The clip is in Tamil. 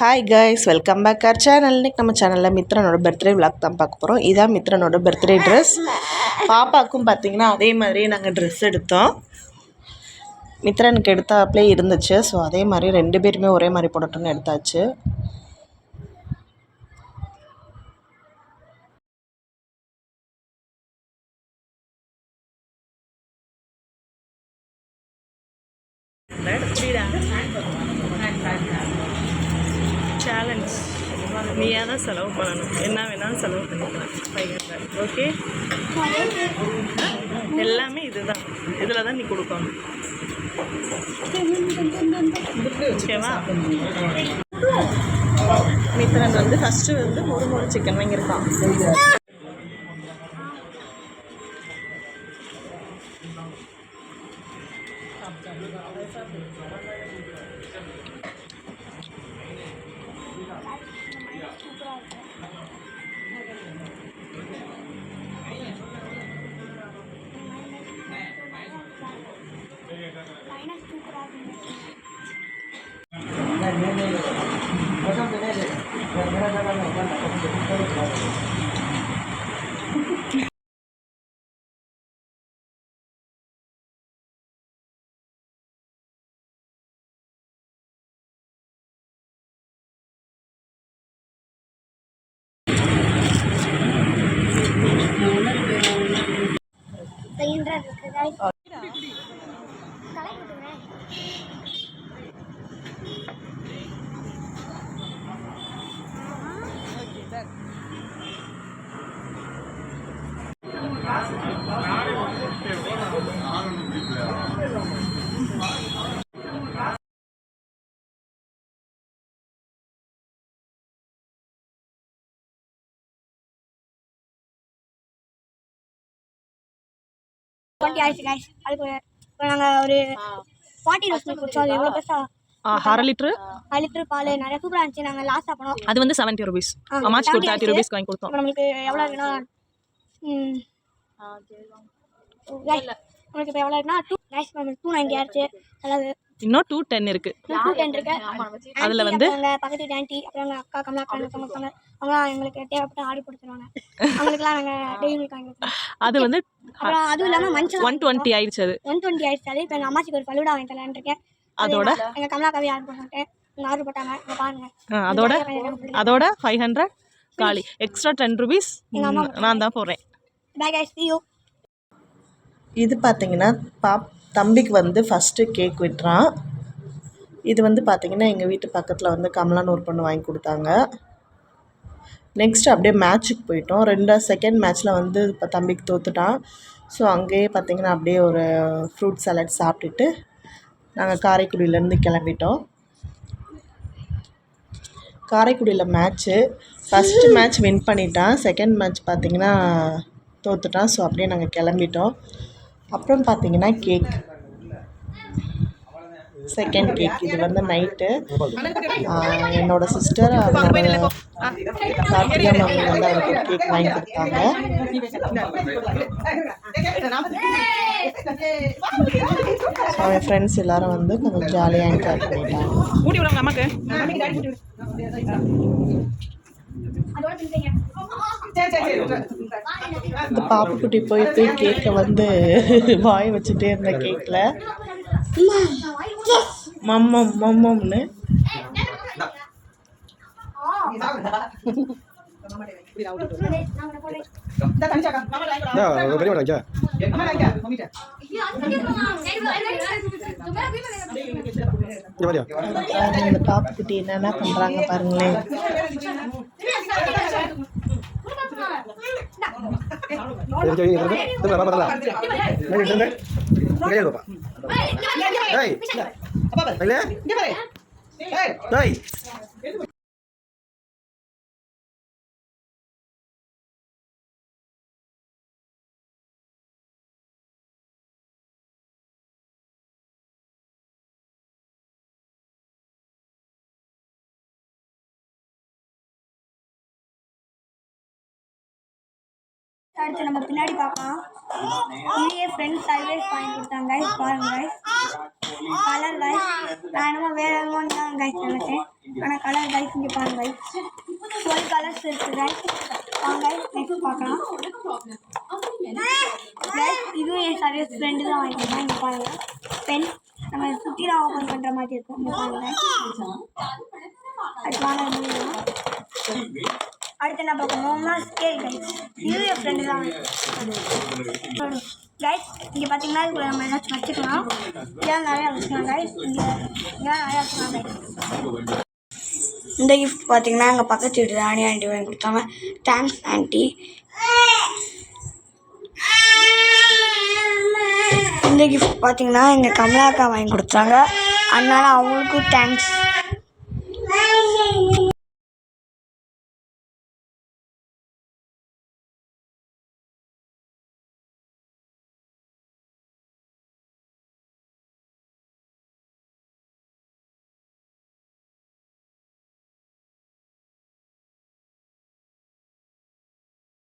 Hi guys welcome back our channel இன்னைக்கு நம்ம சேனலில் மித்ரனோட பர்த்டே விளாக் தான் பார்க்க போகிறோம் இதான் மித்ரனோட பர்த்டே ட்ரெஸ் பாப்பாவுக்கும் பார்த்தீங்கன்னா அதே மாதிரியே நாங்கள் ட்ரெஸ் எடுத்தோம். மித்ரனுக்கு எடுத்தாப்புலே இருந்துச்சு. ஸோ அதே மாதிரி ரெண்டு பேருமே ஒரே மாதிரி போடட்டும்னு எடுத்தாச்சு. பேலன்ஸ் நீயாக தான் செலவு பண்ணணும். என்ன வேணாலும் செலவு பண்ணிக்கலாம். ஃபைவ் ஹண்ட்ரட் ஓகே எல்லாமே இதுதான். இதில் தான் நீ கொடுக்கணும். ஓகேவா? மித்ரன் வந்து ஃபஸ்ட்டு வந்து மொறு மொறு சிக்கன் வாங்கியிருக்கான். సూపర్ இருக்கு guys. டுவெண்ட்டி ஆயிடுச்சு. அதுக்கு இப்போ நாங்கள் ஒரு ஃபார்ட்டி ரோஸ் மில்க் குடிச்சோம். அது எவ்வளோ பெருசா? அரை லிட்டர் பால். நிறைய சூப்பராக இருந்துச்சு. நாங்கள் லாஸ்ட்டாக போனோம். அது வந்து செவன்ட்டி ருபீஸ் ஆ, அம்மாச்சிக்கு ஒரு 70 தேர்ட்டி ஆச்சு. ருபீஸ்க்கு வாங்கி கொடுத்தோம். நம்மளுக்கு எவ்வளோ இருக்குன்னா நம்மளுக்கு இப்போ எவ்வளோ இருக்குன்னா டூ நைஸ் டூ நைன்டி ஆயிடுச்சு. அதாவது இன்னும் டூ டென் இருக்கு. டூ டென் இருக்கு. அதுல வந்து பக்கத்து வீட்டு ஆண்டி அப்புறம் அக்கா கமலா இருக்காங்க அவங்களாம் எங்களுக்கு தேவைப்பட்ட ஆடி கொடுத்துருவாங்க அவங்களுக்குலாம் நாங்கள் டெய்லி அது வந்து அதுவும் இல்லாமல் மஞ்சள் ஒன் டுவெண்ட்டி ஆயிடுச்சு அது. ஒன் டுவெண்ட்டி ஆயிடுச்சு அது. இப்போ எங்கள் அம்மாச்சிக்கு ஒரு பலுடா வாங்கி தரலான்னு இருக்கேன். அதோட? எங்கள் கமலா கவி ஆர்டர் பண்ணிட்டேன் ஆர்டர் போட்டாங்க. பாருங்க. அதோட? அதோட ஃபைவ் ஹண்ட்ரட் காலி. எக்ஸ்ட்ரா டென் ருபீஸ் நான் தான் போடுறேன். இது பார்த்தீங்கன்னா பாப் தம்பிக்கு வந்து ஃபஸ்ட்டு கேக் வெட்டுறான். இது வந்து பார்த்திங்கன்னா எங்கள் வீட்டு பக்கத்தில் வந்து கமலான்னு ஒரு பொண்ணு வாங்கி கொடுத்தாங்க. நெக்ஸ்ட் அப்படியே மேட்ச்சுக்கு போயிட்டோம். ரெண்டா செகண்ட் மேட்ச்சில் வந்து இப்போ தம்பிக்கு தோத்துட்டான். ஸோ அங்கேயே பார்த்தீங்கன்னா அப்படியே ஒரு ஃப்ரூட் சாலட் சாப்பிட்டுட்டு நாங்கள் காரைக்குடியிலேருந்து கிளம்பிட்டோம். காரைக்குடியில் மேட்ச்சு ஃபஸ்ட்டு மேட்ச் வின் பண்ணிட்டான். செகண்ட் மேட்ச் பார்த்திங்கன்னா தோத்துட்டான். ஸோ அப்படியே நாங்கள் கிளம்பிட்டோம். அப்புறம் பார்த்தீங்கன்னா கேக் செகண்ட் கேக் இது வந்து நைட்டு என்னோட சிஸ்டர் அவங்களோட கார்த்திகா மம்மி வந்து அவருக்கு கேக் வாங்கி கொடுத்தாங்க. ஸோ ஃப்ரெண்ட்ஸ் எல்லாரும் வந்து கொஞ்சம் ஜாலியாக என்ஜாய் பண்ணிட்டாங்க. இந்த பாப்புக்குட்டி போய் போய் கேக்கை வந்து வாய் வச்சுட்டே இருந்த கேக்கில் மம்மம் மம்மம்னு. பாப்புக்குட்டி என்னென்ன பண்ணுறாங்க பாருங்களேன். திரும்ப பாப்பா அடுத்து நம்ம பின்னாடி பார்க்கலாம். இதுலேயே ஃப்ரெண்ட்ஸ் சர்வீஸ் வாங்கி கொடுத்தாங்க கைஸ் பாருங்க கைஸ் கலர் கைஸ் நான் என்னமோ வேற என்னமோ தான் கைஸ் நினைச்சேன். ஆனால் கலர் கைஸ் இங்கே பாருங்க கைஸ் டுவெல் கலர்ஸ் இருக்கு கைஸ் வாங்க நெக்ஸ்ட் பார்க்கலாம். இதுவும் என் சர்வீஸ் ஃப்ரெண்டு தான் வாங்கிக்கலாம் இங்கே பாருங்க. பென் நம்ம சுற்றிலாம் ஓப்பன் பண்ணுற மாதிரி இருக்கும். இங்கே பாருங்க அது வாங்க அடுத்து என்ன பார்க்க போகணும்னா ஸ்கேல் கைஸ் நியூ ஃப்ரெண்டு தான். கைஸ் இங்கே பார்த்தீங்கன்னா இதுக்குள்ள நம்ம ஏதாச்சும் வச்சுக்கலாம். ஏன் நிறையா வச்சுக்கலாம் கைஸ் இங்கே ஏன் நிறையா வச்சுக்கலாம் கைஸ் இந்த கிஃப்ட் பார்த்தீங்கன்னா எங்கள் பக்கத்து வீட்டு ராணி ஆண்டி வாங்கி கொடுத்தாங்க. தேங்க்ஸ் ஆண்டி இந்த கிஃப்ட் பார்த்தீங்கன்னா எங்கள் கமலாக்கா வாங்கி கொடுத்தாங்க. அதனால அவங்களுக்கும் தேங்க்ஸ்